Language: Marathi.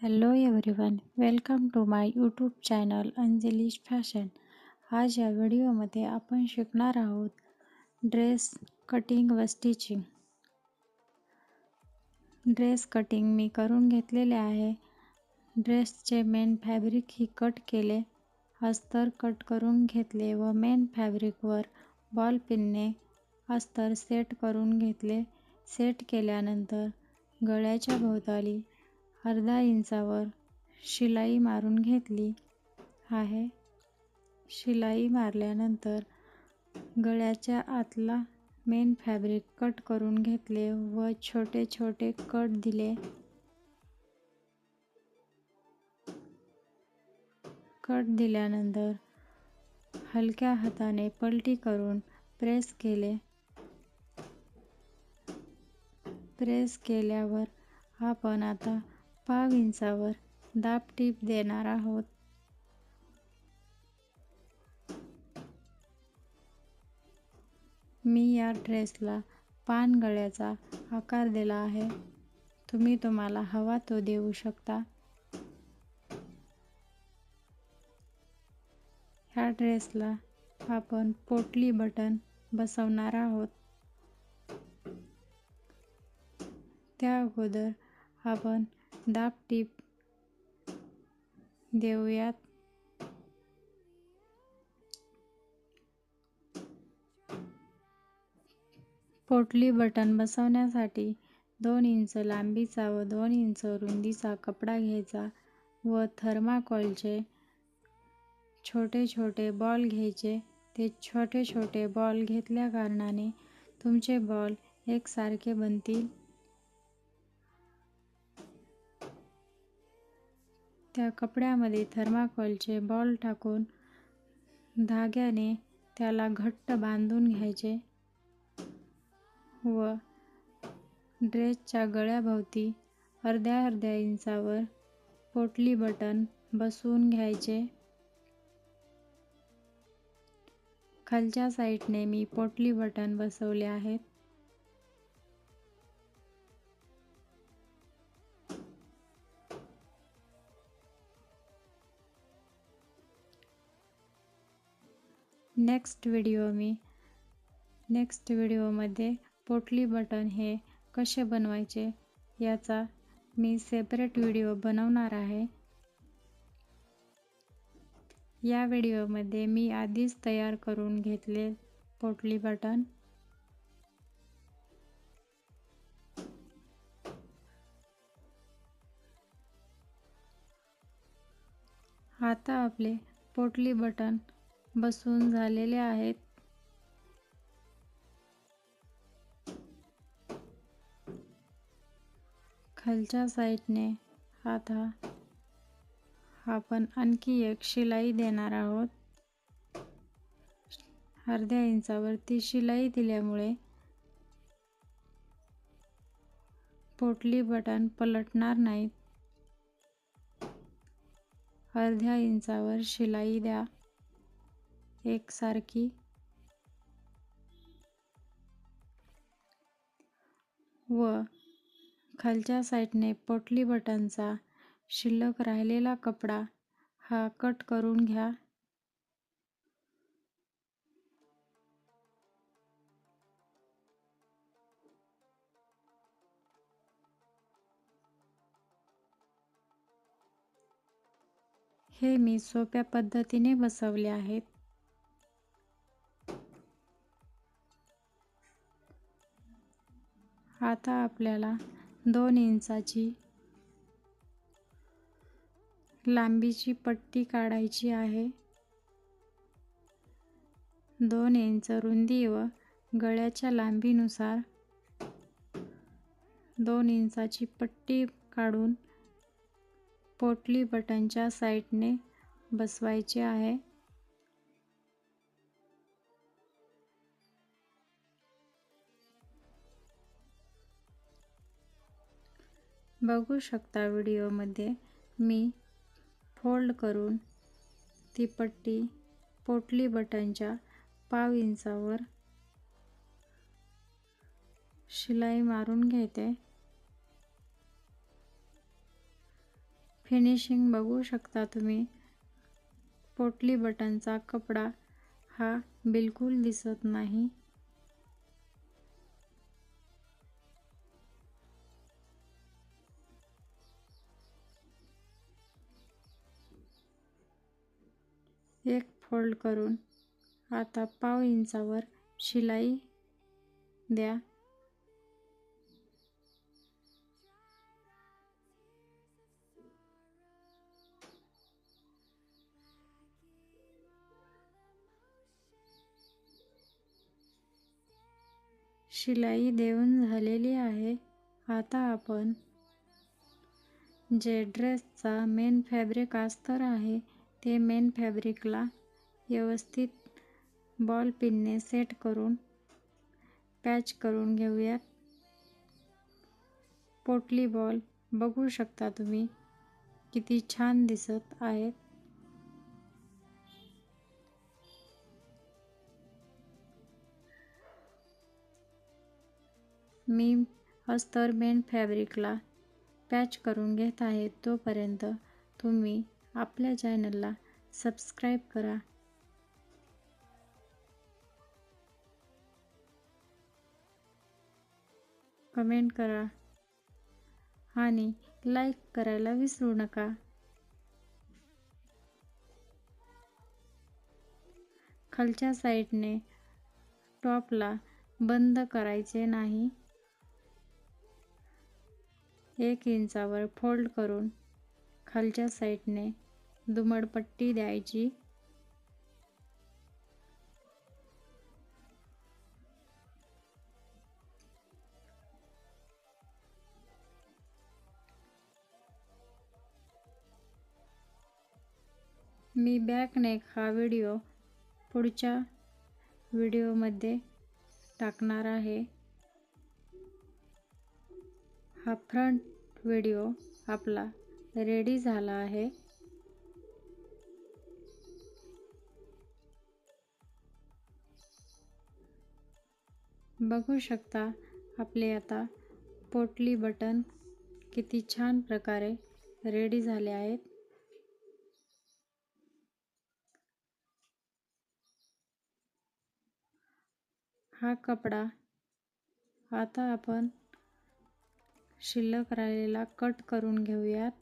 Hello everyone welcome to my YouTube channel Anjali's fashion आज या व्हिडिओमध्ये आपण शिकणार आहोत ड्रेस कटिंग व स्टिचिंग ड्रेस कटिंग मी करून घेतलेले आहे. ड्रेसचे मेन फॅब्रिक ही कट केले. अस्तर कट करून घेतले व मेन फॅब्रिकवर बॉल पिनने अस्तर सेट करून घेतले. सेट केल्यानंतर गळ्याच्या भोवताली अर्धा इंचावर शिलाई मारून घेतली आहे. शिलाई मारल्यानंतर गळ्याच्या आतला मेन फॅब्रिक कट करून घेतले व छोटे छोटे कट दिले. कट दिल्यानंतर हलक्या हाताने पलटी करून प्रेस केले. प्रेस केल्यावर आपण आता पाव इंचावर दाब टीप देणार आहोत. मी या ड्रेसला पान गळ्याचा आकार दिला आहे. तुम्ही तुम्हाला हवा तो देऊ शकता. ह्या ड्रेसला आपण पोटली बटन बसवणार आहोत. त्या अगोदर आपण दाब टीप देऊयात. पोटली बटन बसवण्यासाठी दोन इंच लांबीचा व दोन इंच रुंदीचा कपडा घ्यायचा व थर्माकोलचे छोटे छोटे बॉल घ्यायचे. ते छोटे छोटे बॉल घेतल्या कारणाने तुमचे बॉल एकसारखे बनतील. त्या कपड्यामध्ये थर्माकोलचे बॉल टाकून धाग्याने त्याला घट्ट बांधून घ्यायचे व ड्रेसच्या गळ्याभोवती अर्ध्या अर्ध्या इंचावर पोटली बटन बसवून घ्यायचे. खालच्या साईडने मी पोटली बटन बसवले आहेत. नेक्स्ट व्हिडिओ मी. नेक्स्ट व्हिडिओमध्ये पोटली बटन हे कसे बनवायचे याचा मी सेपरेट व्हिडिओ बनवणार आहे. या व्हिडिओमध्ये मी आधीच तयार करून घेतले पोटली बटन. आता आपले पोटली बटन बसून झालेले आहेत. खालच्या साईडने आता आपण आणखी एक शिलाई देणार आहोत. अर्ध्या इंचावरती शिलाई दिल्यामुळे पोटली बटन पलटणार नाहीत. अर्ध्या इंचावर शिलाई द्या. एकसारखी. व खालच्या साईडने पोटली बटनचा शिल्लक राहिलेला कपडा हा कट करून घ्या. हे मी सोप्या पद्धतीने बसवले आहेत. आता आपल्याला दोन इंचाची लांबीची पट्टी काढायची आहे. दोन इंच रुंदी व गळ्याच्या लांबीनुसार दोन इंचाची पट्टी काढून पोटली बटनच्या साईडने बसवायचे आहे. बघू शकता व्हिडिओमध्ये. मी फोल्ड करून ती पट्टी पोटली बटनच्या पाव इंचावर शिलाई मारून घेते. फिनिशिंग बघू शकता तुम्ही. पोटली बटनचा कपडा हा बिलकुल दिसत नाही. एक फोल्ड करून आता पाव इंचावर शिलाई द्या. शिलाई देऊन झालेली आहे. आता आपण जे ड्रेसचा मेन फॅब्रिक अस्तर आहे ते मेन फॅब्रिकला व्यवस्थित बॉल पिनने सेट करून पॅच करून घेऊयात पोटली बॉल बघू शकता तुम्ही किती छान दिसत आहेत. मी अस्तर मेन फॅब्रिकला पॅच करून घेत आहे तोपर्यंत तुम्ही आपल्या चॅनलला सबस्क्राईब करा. कमेंट करा आणि लाईक करायला विसरू नका. खालच्या साईडने टॉपला बंद करायचे नाही. एक इंचावर फोल्ड करून खालच्या साईडने दुमडपट्टी द्यायची. मी बॅकनेक हा व्हिडिओ पुढच्या व्हिडिओमध्ये टाकणार आहे. हा फ्रंट व्हिडिओ आपला. रेडी झाला आहे. बघू शकता आपले आता पोटली बटन किती छान प्रकारे रेडी झाले आहेत. हा कपडा आता आपण शिल्लक राहिलेला कट करून घेऊयात.